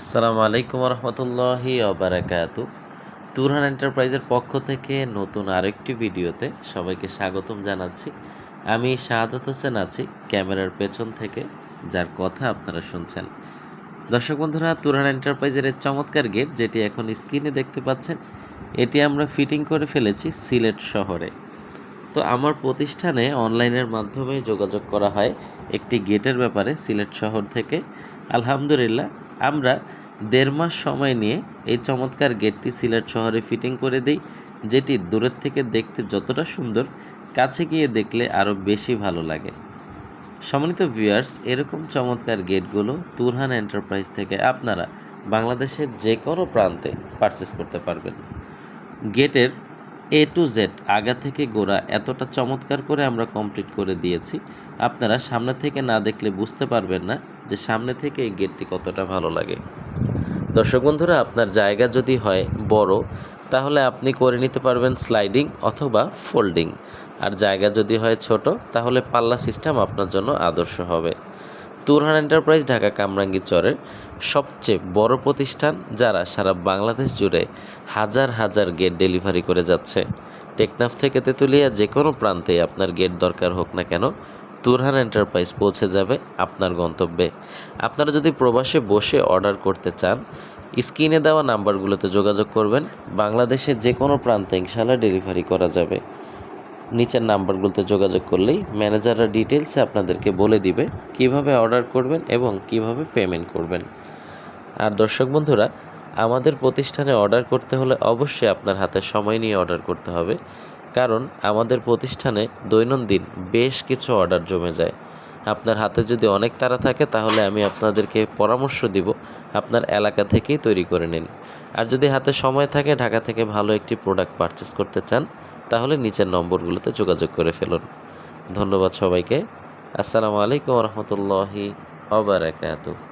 আসসালামু আলাইকুম রহমতুল্লাহি অবরাকাত তুরহান এন্টারপ্রাইজের পক্ষ থেকে নতুন আরেকটি ভিডিওতে সবাইকে স্বাগতম জানাচ্ছি। আমি শাহাদত হোসেন আছি ক্যামেরার পেছন থেকে, যার কথা আপনারা শুনছেন। দর্শক বন্ধুরা, তুরহান এন্টারপ্রাইজের চমৎকার গেট, যেটি এখন স্ক্রিনে দেখতে পাচ্ছেন, এটি আমরা ফিটিং করে ফেলেছি সিলেট শহরে। তো আমার প্রতিষ্ঠানে অনলাইনের মাধ্যমে যোগাযোগ করা হয় একটি গেটের ব্যাপারে সিলেট শহর থেকে। আলহামদুলিল্লাহ আমরা দেড় মাস সময় নিয়ে এই চমৎকার গেটটি সিলেট শহরে ফিটিং করে দিই, যেটি দূরের থেকে দেখতে যতটা সুন্দর, কাছে গিয়ে দেখলে আরও বেশি ভালো লাগে। সম্মানিত ভিউয়ার্স এরকম চমৎকার গেটগুলো তুরহান এন্টারপ্রাইজ থেকে আপনারা বাংলাদেশের যে কোনো প্রান্তে পারচেস করতে পারবেন। গেটের এ টু জেড আগা থেকে গোড়া এতটা চমৎকার করে আমরা কমপ্লিট করে দিয়েছি। আপনারা সামনে থেকে না দেখলে বুঝতে পারবেন না যে সামনে থেকে এই গেটটি কতটা ভালো লাগে। দর্শক বন্ধুরা, আপনার জায়গা যদি হয় বড়, তাহলে আপনি করে নিতে পারবেন স্লাইডিং অথবা ফোল্ডিং আর জায়গা যদি হয় ছোট, তাহলে পাল্লা সিস্টেম আপনার জন্য আদর্শ হবে। তুরহান এন্টারপ্রাইজ ঢাকা কামরাঙ্গী চরের সবচেয়ে বড় প্রতিষ্ঠান যারা সারা বাংলাদেশ জুড়ে হাজার হাজার গেট ডেলিভারি করে যাচ্ছে। টেকনাফ থেকে তেঁতুলিয়া যে কোনো প্রান্তে আপনার গেট দরকার হোক না কেন, তুরহান এন্টারপ্রাইজ পৌঁছে যাবে আপনার গন্তব্যে। আপনারা যদি প্রবাসে বসে অর্ডার করতে চান, স্ক্রিনে দেওয়া নাম্বারগুলোতে যোগাযোগ করবেন। বাংলাদেশের যে কোনো প্রান্তে ইনশাল্লাহ ডেলিভারি করা যাবে। নিচের নাম্বারগুলোতে যোগাযোগ করলেই ম্যানেজাররা ডিটেলসে আপনাদেরকে বলে দিবে কীভাবে অর্ডার করবেন এবং কীভাবে পেমেন্ট করবেন। আর দর্শক বন্ধুরা, আমাদের প্রতিষ্ঠানে অর্ডার করতে হলে অবশ্যই আপনার হাতে সময় নিয়ে অর্ডার করতে হবে। কারণ আমাদের প্রতিষ্ঠানে দৈনন্দিন বেশ কিছু অর্ডার জমে যায়। আপনার হাতে যদি অনেক তারা থাকে, তাহলে আমি আপনাদেরকে পরামর্শ দিব। আপনার এলাকা থেকেই তৈরি করে নিন। আর যদি হাতে সময় থাকে, ঢাকা থেকে ভালো একটি প্রোডাক্ট পারচেস করতে চান, তাহলে নিচের নম্বরগুলোতে যোগাযোগ করে ফেলুন। ধন্যবাদ সবাইকে। আসসালামু আলাইকুম রহমতুল্লাহি অবরাকাতু